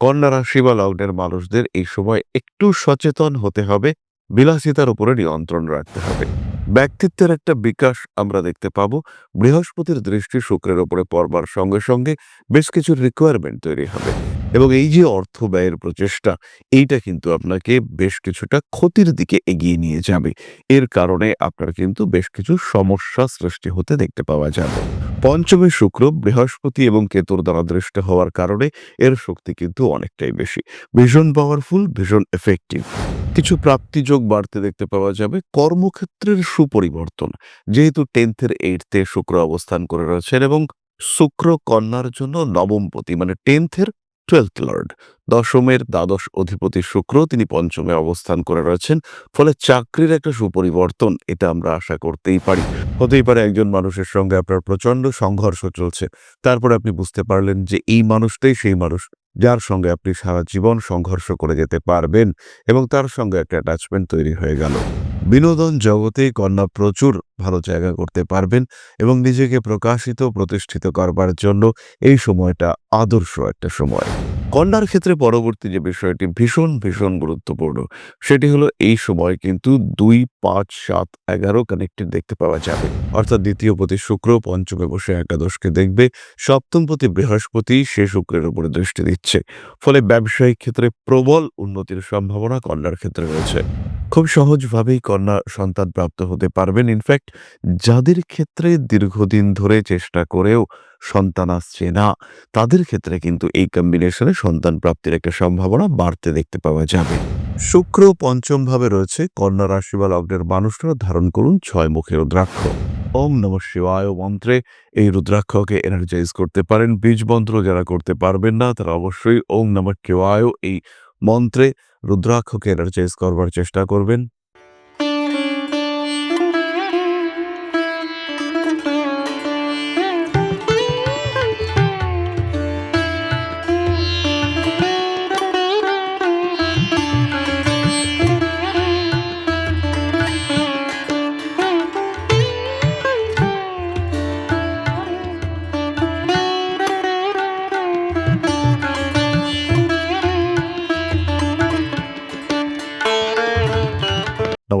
কন্যা রাশি বা লগ্নের মানুষদের এই সময় একটু সচেতন হতে হবে, বিলাসিতার উপরে নিয়ন্ত্রণ রাখতে হবে। ব্যক্তিত্বের একটা বিকাশ আমরা দেখতে পাব, বৃহস্পতির দৃষ্টি শুক্রের উপরে পড়বার সঙ্গে সঙ্গে বেশ কিছু রিকোয়ারমেন্ট তৈরি হবে। এবং এই যে অর্থ ব্যয়ের প্রচেষ্টা, এইটা কিন্তু আপনাকে বেশ কিছুটা ক্ষতির দিকে এগিয়ে নিয়ে যাবে। এর কারণে আপনার কিন্তু বেশ কিছু সমস্যা সৃষ্টি হতে দেখতে পাওয়া যাবে। পঞ্চমী শুক্র, বৃহস্পতি এবং কেতুর দ্বারা দৃষ্টি হওয়ার কারণে এর শক্তি কিন্তু অনেকটাই বেশি। ভীষণ পাওয়ারফুল ভীষণ এফেক্টিভ কিছু প্রাপ্তিযোগ বাড়তে দেখতে পাওয়া যাবে। কর্মক্ষেত্রের সুপরিবর্তন। যেহেতু টেন্থের এইটতে শুক্র অবস্থান করে রয়েছেন এবং শুক্র কন্যার জন্য নবমপতি মানে টেন্থের টুয়েলথ লর্ড দশমের দ্বাদশ অধিপতি শুক্র, তিনি পঞ্চমে অবস্থান করে রয়েছেন, ফলে চাকরির একটা সুপরিবর্তন, এটা আমরা আশা করতেই পারি। হতেই পারে একজন মানুষের সঙ্গে আপনার প্রচণ্ড সংঘর্ষ চলছে, তারপর আপনি বুঝতে পারলেন যে এই মানুষটাই সেই মানুষ, যার সঙ্গে আপনি সারা জীবন সংঘর্ষ করে যেতে পারবেন, এবং তার সঙ্গে একটা অ্যাটাচমেন্ট তৈরি হয়ে গেল। বিনোদন জগতে কন্যা প্রচুর ভালো জায়গা করতে পারবেন এবং নিজেকে প্রকাশিত, প্রতিষ্ঠিত করবার জন্য এই সময়টা আদর্শ একটা সময়। কন্যার ক্ষেত্রে পরবর্তী যে বিষয়টি ভীষণ ভীষণ গুরুত্বপূর্ণ, সেটি হলো এই সময় কিন্তু দুই, পাঁচ, সাত, এগারো কানেক্টেড দেখতে পাওয়া যাবে। অর্থাৎ দ্বিতীয় পতি শুক্র, পঞ্চমে বসে একাদশকে দেখবে, সপ্তম প্রতি বৃহস্পতি, সে শুক্রের উপরে দৃষ্টি দিচ্ছে। ফলে ব্যবসায়িক ক্ষেত্রে প্রবল উন্নতির সম্ভাবনা কন্যার ক্ষেত্রে রয়েছে। খুব সহজভাবেই কন্যা সন্তান প্রাপ্ত হতে পারবেন। ইনফ্যাক্ট যাদের ক্ষেত্রে দীর্ঘদিন ধরে চেষ্টা করেও সন্তান আসছে না, তাদের ক্ষেত্রে কিন্তু এই কম্বিনেশনে সন্তান প্রাপ্তির একটা সম্ভাবনা বাড়তে দেখতে পাওয়া যাবে। শুক্র পঞ্চম ভাবে রয়েছে কন্যা রাশি বা লগ্নের মানুষরা ধারণ করুন ছয় মুখের রুদ্রাক্ষ। ওম নম শিবায় মন্ত্রে এই রুদ্রাক্ষকে এনার্জাইজ করতে পারেন। বীজ মন্ত্র যারা করতে পারবেন না, তারা অবশ্যই ওম নম শিবায় এই মন্ত্রে রুদ্রাক্ষকে এনার্জাইজ করবার চেষ্টা করবেন।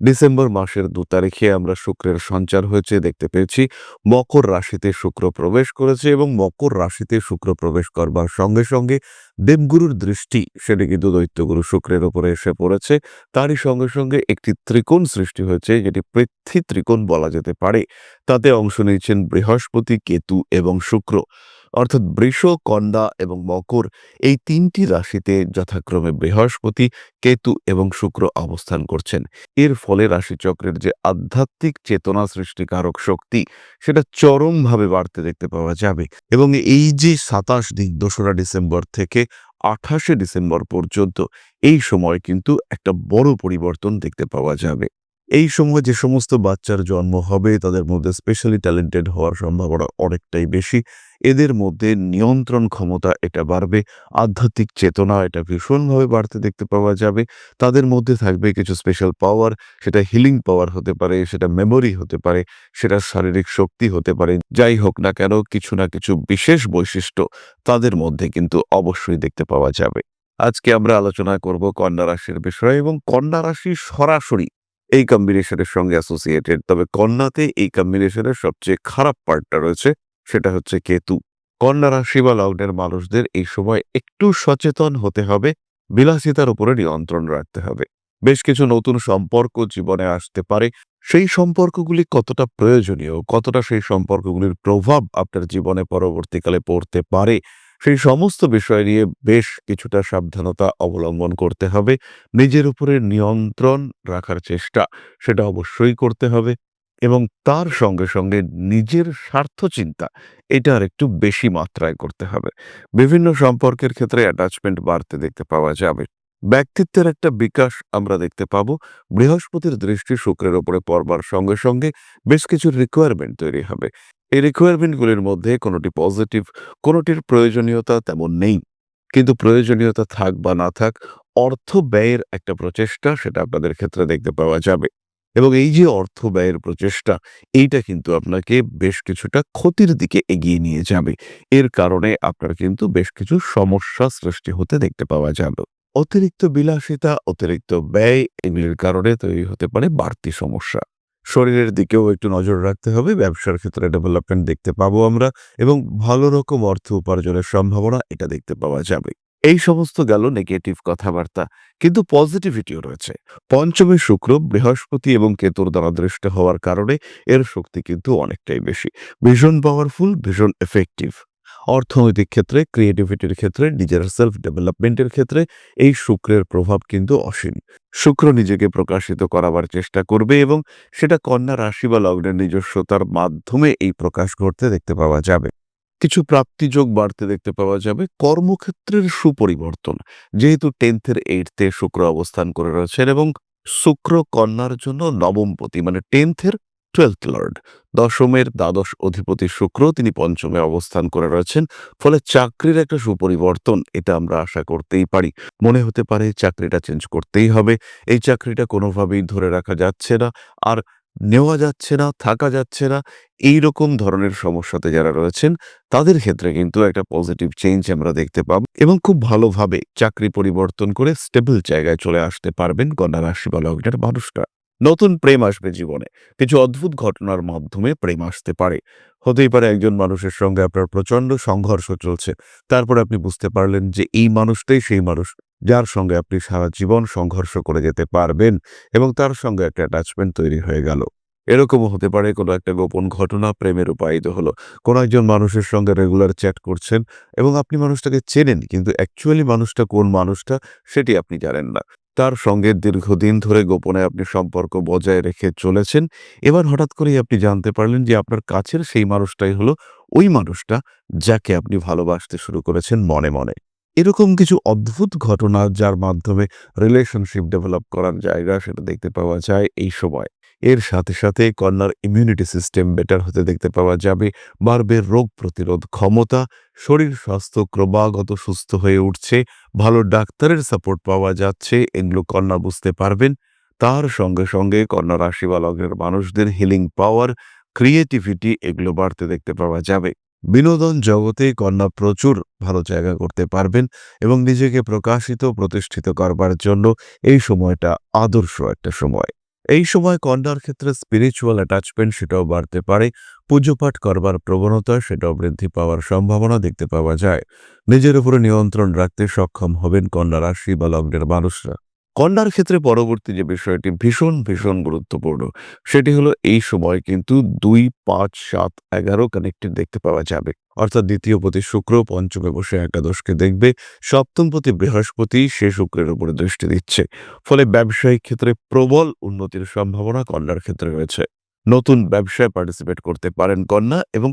ডিসেম্বর মাসের দু তারিখে আমরা শুক্রের সঞ্চার হয়েছে, দেখতে পেয়েছি। মকর রাশিতে শুক্র প্রবেশ করেছে এবং মকর রাশিতে শুক্র প্রবেশ করবার সঙ্গে সঙ্গে দেবগুরুর দৃষ্টি, সেটি কিন্তু দৈত্যগুরু শুক্রের উপরে এসে পড়েছে। তারই সঙ্গে সঙ্গে একটি ত্রিকোণ সৃষ্টি হয়েছে, যেটি পৃথ্বী ত্রিকোণ বলা যেতে পারে। তাতে অংশ নিয়েছেন বৃহস্পতি, কেতু এবং শুক্র। অর্থাৎ বৃষ কন্যা এবং মকর এই তিনটি রাশিতে যথাক্রমে বৃহস্পতি, কেতু এবং শুক্র অবস্থান করছেন। এর ফলে রাশিচক্রের যে আধ্যাত্মিক চেতনা সৃষ্টিকারক শক্তি, সেটা চরমভাবে বাড়তে দেখতে পাওয়া যাবে এবং এই যে সাতাশ দিন, দোসরা ডিসেম্বর থেকে আঠাশে ডিসেম্বর পর্যন্ত এই সময় কিন্তু একটা বড় পরিবর্তন দেখতে পাওয়া যাবে। এই সময় যে সমস্ত বাচ্চার জন্ম হবে, তাদের মধ্যে স্পেশালি ট্যালেন্টেড হওয়ার সম্ভাবনা অনেকটাই বেশি। এদের মধ্যে নিয়ন্ত্রণ ক্ষমতা এটা বাড়বে, আধ্যাত্মিক চেতনা এটা ভীষণভাবে বাড়তে দেখতে পাওয়া যাবে। তাদের মধ্যে থাকবে কিছু স্পেশাল পাওয়ার সেটা হিলিং পাওয়ার হতে পারে, সেটা মেমোরি হতে পারে, সেটা শারীরিক শক্তি হতে পারে। যাই হোক না কেন, কিছু না কিছু বিশেষ বৈশিষ্ট্য তাদের মধ্যে কিন্তু অবশ্যই দেখতে পাওয়া যাবে। আজকে আমরা আলোচনা করব কন্যা রাশির বিষয়ে এবং কন্যা রাশি সরাসরি এই কম্বিনেশনের সঙ্গে অ্যাসোসিয়েটেড তবে কন্যাতে এই কম্বিনেশনের সবচেয়ে খারাপ পার্টটা রয়েছে, সেটা হচ্ছে কেতু। কন্যা রাশি বা লগ্নের মানুষদের এই সময় একটু সচেতন হতে হবে, বিলাসিতার উপরে নিয়ন্ত্রণ রাখতে হবে। বেশ কিছু নতুন সম্পর্ক জীবনে আসতে পারে, সেই সম্পর্কগুলি কতটা প্রয়োজনীয়, কতটা সেই সম্পর্কগুলির প্রভাব আপনার জীবনে পরবর্তীকালে পড়তে পারে সেই সমস্ত বিষয় নিয়ে বেশ কিছুটা সাবধানতা অবলম্বন করতে হবে। নিজের উপরে নিয়ন্ত্রণ রাখার চেষ্টা সেটা অবশ্যই করতে হবে এবং তার সঙ্গে সঙ্গে নিজের স্বার্থ চিন্তা এটা আর একটু বেশি মাত্রায় করতে হবে। বিভিন্ন সম্পর্কের ক্ষেত্রে অ্যাটাচমেন্ট বাড়তে দেখতে পাওয়া যাবে। ব্যক্তিত্বের একটা বিকাশ আমরা দেখতে পাবো। বৃহস্পতির দৃষ্টি শুক্রের ওপরে পড়বার সঙ্গে সঙ্গে বেশ কিছু রিকোয়ারমেন্ট তৈরি হবে। এই রিকোয়ারমেন্টগুলির মধ্যে কোনোটি পজিটিভ কোনোটির প্রয়োজনীয়তা তেমন নেই। কিন্তু প্রয়োজনীয়তা থাক বা না থাক, অর্থ ব্যয়ের একটা প্রচেষ্টা সেটা আপনাদের ক্ষেত্রে দেখতে পাওয়া যাবে। এবং এই যে অর্থ ব্যয়ের প্রচেষ্টা, এইটা কিন্তু আপনাকে বেশ কিছুটা ক্ষতির দিকে এগিয়ে নিয়ে যাবে। এর কারণে আপনার কিন্তু বেশ কিছু সমস্যা সৃষ্টি হতে দেখতে পাওয়া যাবে। অতিরিক্ত বিলাসিতা, অতিরিক্ত ব্যয়, এগুলির কারণে তৈরি হতে পারে বাড়তি সমস্যা। শরীরের দিকেও একটু নজর রাখতে হবে। ব্যবসার ক্ষেত্রে ডেভেলপমেন্ট দেখতে পাবো আমরা এবং ভালো রকম অর্থ উপার্জনের সম্ভাবনা এটা দেখতে পাওয়া যাবে। এই সমস্ত গেল নেগেটিভ কথাবার্তা। কিন্তু পজিটিভিটিও রয়েছে। পঞ্চমে শুক্র, বৃহস্পতি এবং কেতুর দ্বারা দৃষ্ট হওয়ার কারণে এর শক্তি কিন্তু অনেকটাই বেশি। ভীষণ পাওয়ারফুল ভীষণ এফেক্টিভ অর্থনৈতিক ক্ষেত্রে ক্রিয়েটিভিটির ক্ষেত্রে, নিজের সেলফ ডেভেলপমেন্টের ক্ষেত্রে এই শুক্রের প্রভাব কিন্তু অসীম। শুক্র নিজেকে প্রকাশিত করাবার চেষ্টা করবে এবং সেটা কন্যা রাশি বা লগ্নের নিজস্বতার মাধ্যমে এই প্রকাশ ঘটতে দেখতে পাওয়া যাবে। কিছু প্রাপ্তিযোগ বাড়তে দেখতে পাওয়া যাবে। কর্মক্ষেত্রের সুপরিবর্তন, যেহেতু টেন্থের এইটতে শুক্র অবস্থান করে রয়েছেন এবং শুক্র কন্যার জন্য নবমপতি মানে টেন্থের টুয়েলথ লর্ড দশমের দ্বাদশ অধিপতি শুক্র, তিনি পঞ্চমে অবস্থান করে রয়েছেন, ফলে চাকরির একটা সুপরিবর্তন এটা আমরা আশা করতেই পারি। মনে হতে পারে চাকরিটা চেঞ্জ করতেই হবে, এই চাকরিটা কোনোভাবেই ধরে রাখা যাচ্ছে না, আর নেওয়া যাচ্ছে না, থাকা যাচ্ছে না, এই রকম ধরনের সমস্যাতে যারা রয়েছেন, তাদের ক্ষেত্রে কিন্তু একটা পজিটিভ চেঞ্জ আমরা দেখতে পাব এবং খুব ভালোভাবে চাকরি পরিবর্তন করে স্টেবল জায়গায় চলে আসতে পারবেন, কন্যা রাশি বা লগ্নের মানুষরা। নতুন প্রেম আসবে জীবনে। কিছু অদ্ভুত ঘটনার মাধ্যমে প্রেম আসতে পারে। হতেই পারে একজন মানুষের সঙ্গে আপনার প্রচণ্ড সংঘর্ষ চলছে। তারপর আপনি বুঝতে পারলেন যে এই মানুষটাই সেই মানুষ যার সঙ্গে আপনি সারা জীবন সংঘর্ষ করে যেতে পারবেন এবং তার সঙ্গে একটা অ্যাটাচমেন্ট তৈরি হয়ে গেল। এরকমও হতে পারে কোনো একটা গোপন ঘটনা প্রেমে রূপায়িত হলো। কোনো একজন মানুষের সঙ্গে রেগুলার চ্যাট করছেন এবং আপনি মানুষটাকে চেনেন, কিন্তু অ্যাকচুয়ালি মানুষটা কোন মানুষটা সেটি আপনি জানেন না। তার সঙ্গে দীর্ঘদিন ধরে গোপনে আপনি সম্পর্ক বজায় রেখে চলেছেন। এবার হঠাৎ করেই আপনি জানতে পারলেন যে আপনার কাছের সেই মানুষটাই হলো ওই মানুষটা যাকে আপনি ভালোবাসতে শুরু করেছেন মনে মনে। এরকম কিছু অদ্ভুত ঘটনা যার মাধ্যমে রিলেশনশিপ ডেভেলপ করার জায়গা সেটা দেখতে পাওয়া যায় এই সময়। এর সাথে সাথে কন্যার ইমিউনিটি সিস্টেম বেটার হতে দেখতে পাওয়া যাবে। বাড়বে রোগ প্রতিরোধ ক্ষমতা, শরীর স্বাস্থ্য ক্রমাগত সুস্থ হয়ে উঠছে, ভালো ডাক্তারের সাপোর্ট পাওয়া যাচ্ছে, এগুলো কন্যা বুঝতে পারবেন। তার সঙ্গে সঙ্গে কন্যা রাশি বা লগ্নের মানুষদের হিলিং পাওয়ার ক্রিয়েটিভিটি এগুলো বাড়তে দেখতে পাওয়া যাবে। বিনোদন জগতে কন্যা প্রচুর ভালো জায়গা করতে পারবেন এবং নিজেকে প্রকাশিত, প্রতিষ্ঠিত করবার জন্য এই সময়টা আদর্শ একটা সময়। এই সময় কন্যার ক্ষেত্রে স্পিরিচুয়াল অ্যাটাচমেন্ট সেটাও বাড়তে পারে, পুজোপাঠ করবার প্রবণতা সেটাও বৃদ্ধি পাওয়ার সম্ভাবনা দেখতে পাওয়া যায়। নিজের উপরে নিয়ন্ত্রণ রাখতে সক্ষম হবেন কন্যা রাশি বা লগ্নের মানুষরা। কন্যার ক্ষেত্রে পরবর্তী যে বিষয়টি ভীষণ ভীষণ গুরুত্বপূর্ণ, সেটি হলো এই সময় কিন্তু দুই, পাঁচ, সাত, এগারো কানেক্টেড দেখতে পাওয়া যাবে। অর্থাৎ দ্বিতীয় পতি শুক্র, পঞ্চমে বসে একাদশকে দেখবে, সপ্তম পতি বৃহস্পতি সে শুক্রের উপরে দৃষ্টি দিচ্ছে। ফলে ব্যবসায়িক ক্ষেত্রে প্রবল উন্নতির সম্ভাবনা কন্যার ক্ষেত্রে রয়েছে। নতুন ব্যবসায় পার্টিসিপেট করতে পারেন কন্যা এবং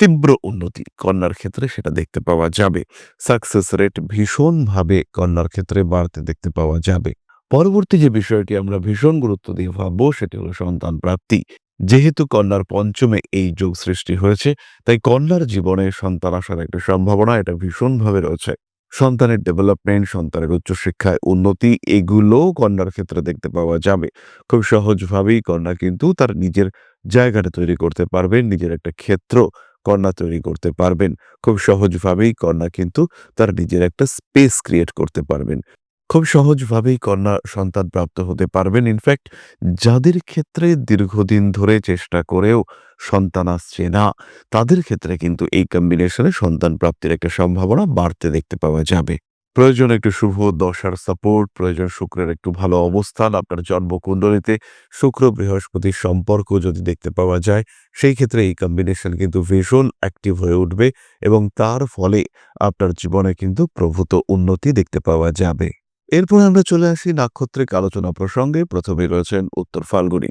তীব্র উন্নতি কন্যার ক্ষেত্রে সেটা দেখতে পাওয়া যাবে। সাকসেস রেট ভীষণভাবে কন্যার ক্ষেত্রে বাড়তে দেখতে পাওয়া যাবে। পরবর্তী যে বিষয়টি আমরা ভীষণ গুরুত্ব দিয়ে ভাববো, সেটি হলো সন্তান প্রাপ্তি। যেহেতু কন্যার পঞ্চমে এই যোগ সৃষ্টি হয়েছে, তাই কন্যার জীবনে সন্তান আসার একটা সম্ভাবনা এটা ভীষণভাবে রয়েছে। সন্তানের ডেভেলপমেন্ট সন্তানের উচ্চশিক্ষায় উন্নতি এগুলো কন্যার ক্ষেত্রে দেখতে পাওয়া যাবে। খুব সহজভাবেই কন্যা কিন্তু তার নিজের জায়গাটা তৈরি করতে পারবেন, নিজের একটা ক্ষেত্র কন্যা তৈরি করতে পারবেন। খুব সহজভাবেই কন্যা কিন্তু তার নিজের একটা স্পেস ক্রিয়েট করতে পারবেন। খুব সহজভাবেই কন্যা সন্তান প্রাপ্ত হতে পারবেন। ইনফ্যাক্ট যাদের ক্ষেত্রে দীর্ঘদিন ধরে চেষ্টা করেও সন্তান আসছে না, তাদের ক্ষেত্রে কিন্তু এই কম্বিনেশনে সন্তান প্রাপ্তির একটা সম্ভাবনা বাড়তে দেখতে পাওয়া যাবে। প্রয়োজন একটু শুভ দশার সাপোর্ট প্রয়োজন শুক্রের একটু ভালো অবস্থান, আপনার জন্মকুণ্ডলিতে শুক্র বৃহস্পতির সম্পর্ক যদি দেখতে পাওয়া যায়, সেই ক্ষেত্রে এই কম্বিনেশন কিন্তু ভীষণ অ্যাক্টিভ হয়ে উঠবে এবং তার ফলে আপনার জীবনে কিন্তু প্রভূত উন্নতি দেখতে পাওয়া যাবে। এরপর আমরা চলে আসি নাক্ষত্রিক আলোচনা প্রসঙ্গে। প্রথমে রয়েছেন উত্তর ফাল্গুনি।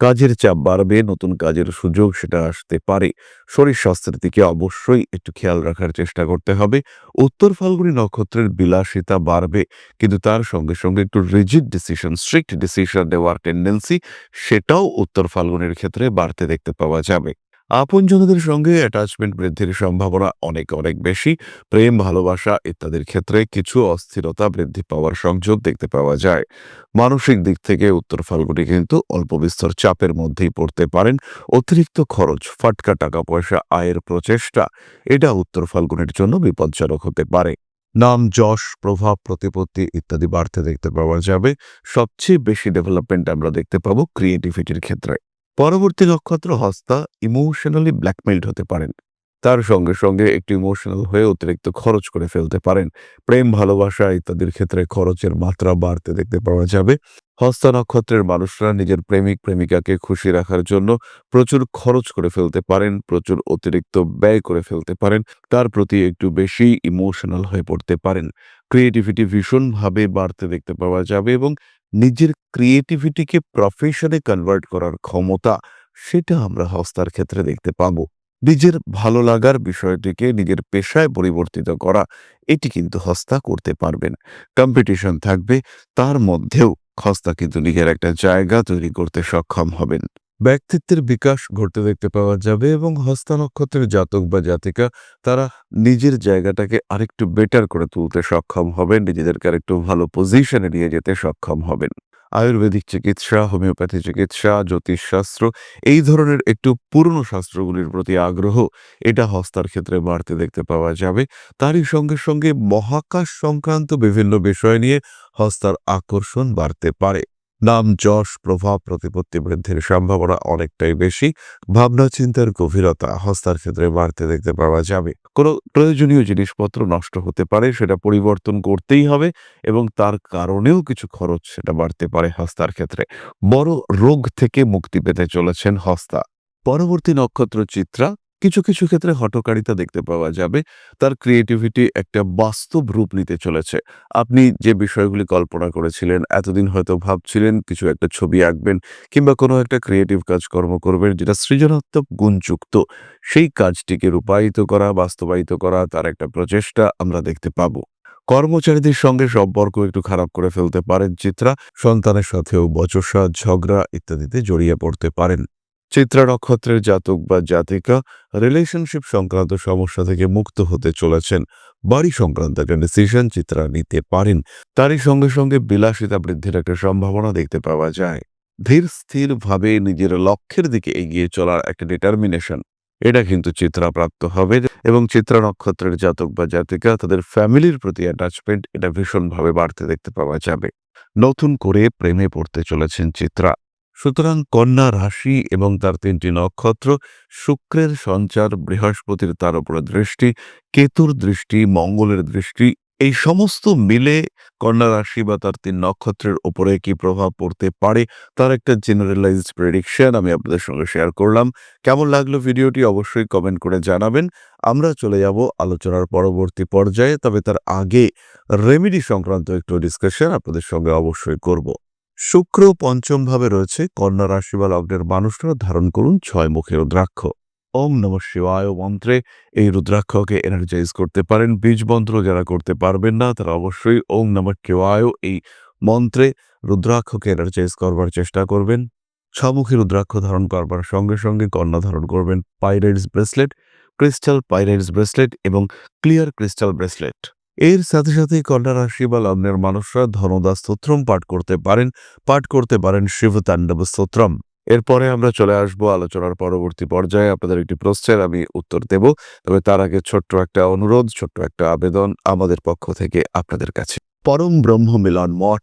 কাজের চাপ বাড়বে, নতুন কাজের সুযোগ সেটা আসতে পারে। শরীর স্বাস্থ্যের দিকে অবশ্যই একটু খেয়াল রাখার চেষ্টা করতে হবে। উত্তর ফাল্গুনি নক্ষত্রের বিলাসিতা বাড়বে, কিন্তু তার সঙ্গে সঙ্গে একটু রিজিড ডিসিশন স্ট্রিক্ট ডিসিশন দেওয়ার টেন্ডেন্সি সেটাও উত্তর ফাল্গুনের ক্ষেত্রে বাড়তে দেখতে পাওয়া যাবে। আপনজনদের সঙ্গে অ্যাটাচমেন্ট বৃদ্ধির সম্ভাবনা অনেক অনেক বেশি। প্রেম, ভালোবাসা ইত্যাদির ক্ষেত্রে কিছু অস্থিরতা বৃদ্ধি পাওয়ার সংযোগ দেখতে পাওয়া যায়। মানসিক দিক থেকে উত্তর ফাল্গুনি কিন্তু অল্প বিস্তর চাপের মধ্যেই পড়তে পারেন। অতিরিক্ত খরচ, ফাটকা টাকা পয়সা আয়ের প্রচেষ্টা, এটা উত্তর ফাল্গুনের জন্য বিপজ্জনক হতে পারে। নাম, যশ, প্রভাব, প্রতিপত্তি ইত্যাদি বাড়তে দেখতে পাওয়া যাবে। সবচেয়ে বেশি ডেভেলপমেন্ট আমরা দেখতে পাবো ক্রিয়েটিভিটির ক্ষেত্রে। পরবর্তী নক্ষত্র হস্তা ইমোশনালি ব্ল্যাকমেইলড হতে পারেন। তার সঙ্গে সঙ্গে একটু ইমোশনাল হয়ে অতিরিক্ত খরচ করে ফেলতে পারেন। প্রেম, ভালোবাসা ইত্যাদির ক্ষেত্রে খরচের মাত্রা বাড়তে দেখতে পাওয়া যাবে। হস্তা নক্ষত্রের মানুষরা নিজের প্রেমিক, প্রেমিকাকে খুশি রাখার জন্য প্রচুর খরচ করে ফেলতে পারেন, প্রচুর অতিরিক্ত ব্যয় করে ফেলতে পারেন, তার প্রতি একটু বেশি ইমোশনাল হয়ে পড়তে পারেন। ক্রিয়েটিভিটি ভীষণভাবে বাড়তে দেখতে পাওয়া যাবে এবং নিজের ক্রিয়েটিভিটিকে প্রফেশনে কনভার্ট করার ক্ষমতা, সেটা আমরা হস্তার ক্ষেত্রে দেখতে পাবো। নিজের ভালো লাগার বিষয়টিকে নিজের পেশায় পরিবর্তিত করা, এটি কিন্তু হস্তা করতে পারবেন। কম্পিটিশন থাকবে, তার মধ্যেও হস্তা কিন্তু নিজের একটা জায়গা তৈরি করতে সক্ষম হবেন। ব্যক্তিত্বের বিকাশ ঘটতে দেখতে পাওয়া যাবে এবং হস্তা নক্ষত্রের জাতক বা জাতিকা তারা নিজের জায়গাটাকে আরেকটু বেটার করে তুলতে সক্ষম হবেন, নিজেদেরকে আরেকটু ভালো পজিশনে নিয়ে যেতে সক্ষম হবেন। আয়ুর্বেদিক চিকিৎসা, হোমিওপ্যাথি চিকিৎসা, জ্যোতিষশাস্ত্র, এই ধরনের একটু পুরনো শাস্ত্রগুলির প্রতি আগ্রহ, এটা হস্তার ক্ষেত্রে বাড়তে দেখতে পাওয়া যাবে। তারই সঙ্গে সঙ্গে মহাকাশ সংক্রান্ত বিভিন্ন বিষয় নিয়ে হস্তার আকর্ষণ বাড়তে পারে। নাম যশ, প্রভাব, প্রতিপত্তি বৃদ্ধির সম্ভাবনা অনেকটাই বেশি। ভাবনা, চিন্তার গভীরতা হস্তার ক্ষেত্রে বাড়তে দেখতে পাওয়া যাবে। কোনো প্রয়োজনীয় জিনিসপত্র নষ্ট হতে পারে, সেটা পরিবর্তন করতেই হবে এবং তার কারণেও কিছু খরচ সেটা বাড়তে পারে হস্তার ক্ষেত্রে। বড় রোগ থেকে মুক্তি পেতে চলেছেন হস্তা। পরবর্তী নক্ষত্র চিত্রা কিছু কিছু ক্ষেত্রে হটকারিতা দেখতে পাওয়া যাবে। তার ক্রিয়েটিভিটি একটা বাস্তব রূপ নিতে চলেছে। আপনি যে বিষয়গুলি কল্পনা করেছিলেন, এতদিন হয়তো ভাবছিলেন কিছু একটা ছবি আঁকবেন কিংবা কোনো একটা ক্রিয়েটিভ কাজকর্ম করবেন যেটা সৃজনাত্মক গুণযুক্ত। সেই কাজটিকে রূপায়িত করা, বাস্তবায়িত করা, তার একটা প্রচেষ্টা আমরা দেখতে পাবো। কর্মচারীদের সঙ্গে সম্পর্ক একটু খারাপ করে ফেলতে পারেন, চিত্রা, সন্তানের সাথেও বচসা, ঝগড়া ইত্যাদিতে জড়িয়ে পড়তে পারেন। চিত্রা নক্ষত্রের জাতক বা জাতিকা রিলেশনশিপ সংক্রান্ত সমস্যা থেকে মুক্ত হতে চলেছেন। বাড়ি সংক্রান্ত একটা ডিসিশন চিত্রা নিতে পারেন। তারই সঙ্গে সঙ্গে বিলাসিতা বৃদ্ধির একটা সম্ভাবনা দেখতে পাওয়া যায়। ধীর স্থির ভাবে নিজের লক্ষ্যের দিকে এগিয়ে চলার একটা ডিটারমিনেশন এটা কিন্তু চিত্রা প্রাপ্ত হবে এবং চিত্রা নক্ষত্রের জাতক বা জাতিকা তাদের ফ্যামিলির প্রতি অ্যাটাচমেন্ট এটা ভীষণভাবে বাড়তে দেখতে পাওয়া যাবে। নতুন করে প্রেমে পড়তে চলেছেন চিত্রা। সুতরাং কন্যা রাশি এবং তার তিনটি নক্ষত্র শুক্রের সঞ্চার, বৃহস্পতির তার উপরে দৃষ্টি, কেতুর দৃষ্টি, মঙ্গলের দৃষ্টি, এই সমস্ত মিলে কন্যা রাশি বা তার তিন নক্ষত্রের উপরে কি প্রভাব পড়তে পারে তার একটা জেনারেলাইজড প্রেডিকশন আমি আপনাদের সঙ্গে শেয়ার করলাম। কেমন লাগল ভিডিওটি অবশ্যই কমেন্ট করে জানাবেন। আমরা চলে যাব আলোচনার পরবর্তী পর্যায়ে, তবে তার আগে রেমেডি সংক্রান্ত একটু ডিসকাশন আপনাদের সঙ্গে অবশ্যই করব। শুক্র পঞ্চম ভাবে রয়েছে, কন্যা রাশি বা লগ্নের মানুষরা ধারণ করুন ছয় মুখে রুদ্রাক্ষ। ওম নম শিবায় মন্ত্রে এই রুদ্রাক্ষকে এনার্জাইজ করতে পারেন বীজ মন্ত্র যারা করতে পারবেন না, তারা অবশ্যই ওম নম শিবায় এই মন্ত্রে রুদ্রাক্ষকে এনার্জাইজ করবার চেষ্টা করবেন। ছমুখী রুদ্রাক্ষ ধারণ করবার সঙ্গে সঙ্গে কন্যা ধারণ করবেন pyrites bracelet crystal pyrites bracelet এবং ক্লিয়ার ক্রিস্টাল ব্রেসলেট এর সাথে সাথে কন্যা রাশি বা লগ্নের মানুষরা ধনদাস স্তোত্রম পাঠ করতে পারেন, পাঠ করতে পারেন শিবতাণ্ডব স্তোত্রম। এরপরে আমরা চলে আসব আলোচনার পরবর্তী পর্যায়ে। আপনাদের একটি প্রশ্নের আমি উত্তর দেব, তবে তার আগে ছোট্ট একটা অনুরোধ, ছোট্ট একটা আবেদন আমাদের পক্ষ থেকে আপনাদের কাছে। পরম ব্রহ্ম মিলন মঠ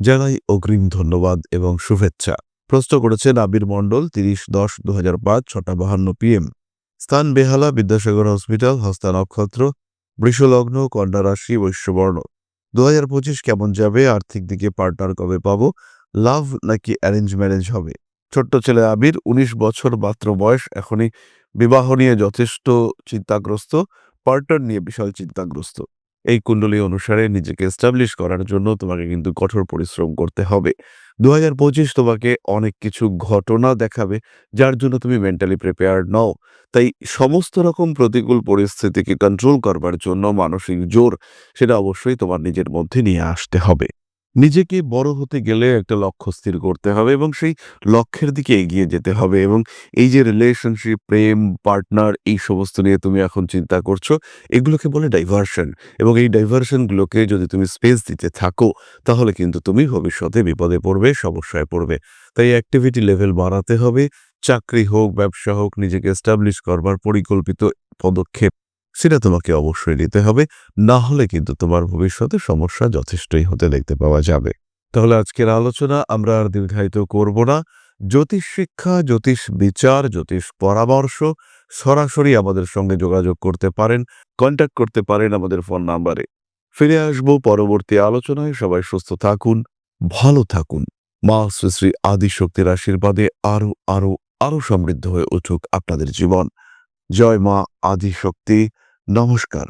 জানাই অগ্রিম ধন্যবাদ এবং শুভেচ্ছা। প্রশ্ন করেছেন আবির মণ্ডল, তিরিশ দশ দু হাজার পাঁচ, ছটা বাহান্ন পিএম। স্থান বেহালা বিদ্যাসাগর হসপিটাল, হস্তা নক্ষত্র, বৃষলগ্ন কন্যা রাশি বৈশ্যবর্ণ। দু হাজার পঁচিশ কেমন যাবে? আর্থিক দিকে পার্টনার কবে পাবো? লাভ নাকি অ্যারেঞ্জ ম্যারেজ হবে? ছোট্ট ছেলে আবির, উনিশ বছর মাত্র বয়স, এখনই বিবাহ নিয়ে যথেষ্ট চিন্তাগ্রস্ত, পার্টনার নিয়ে বিশাল চিন্তাগ্রস্ত। এই কুণ্ডলী অনুসারে নিজেকে এস্টাবলিশ করার জন্য তোমাকে কিন্তু কঠোর পরিশ্রম করতে হবে। দু হাজার পঁচিশ তোমাকে অনেক কিছু ঘটনা দেখাবে, যার জন্য তুমি মেন্টালি প্রিপেয়ার্ড নও। তাই সমস্ত রকম প্রতিকূল পরিস্থিতিকে কন্ট্রোল করবার জন্য মানসিক জোর, সেটা অবশ্যই তোমার নিজের মধ্যে নিয়ে আসতে হবে। নিজেকে বড় হতে গেলে একটা লক্ষ্য স্থির করতে হবে এবং সেই লক্ষ্যের দিকে এগিয়ে যেতে হবে এবং এই যে রিলেশনশিপ প্রেম পার্টনার এই সমস্ত নিয়ে তুমি এখন চিন্তা করছ, এগুলোকে বলে ডাইভার্সন এবং এই ডাইভার্সনগুলোকে যদি তুমি স্পেস দিতে থাকো, তাহলে কিন্তু তুমি ভবিষ্যতে বিপদে পড়বে, সমস্যায় পড়বে। তাই অ্যাক্টিভিটি লেভেল বাড়াতে হবে, চাকরি হোক, ব্যবসা হোক, নিজেকে এস্টাবলিশ করবার পরিকল্পিত পদক্ষেপ সেটা তোমাকে অবশ্যই নিতে হবে। না হলে কিন্তু তোমার ভবিষ্যতে সমস্যা যথেষ্টই হতে দেখতে পাওয়া যাবে। তাহলে আজকের আলোচনা আমরা আর দীর্ঘায়িত করব না। জ্যোতিষ শিক্ষা, জ্যোতিষ বিচার, জ্যোতিষ পরামর্শ সরাসরি আমাদের সঙ্গে যোগাযোগ করতে পারেন কন্ট্যাক্ট করতে পারেন আমাদের ফোন নাম্বারে ফিরে আসব পরবর্তী আলোচনায়। সবাই সুস্থ থাকুন, ভালো থাকুন। মা শ্রী আদিশক্তির আশীর্বাদে আরও আরও আরও সমৃদ্ধ হয়ে উঠুক আপনাদের জীবন। জয় মা আদিশক্তি। নমস্কার।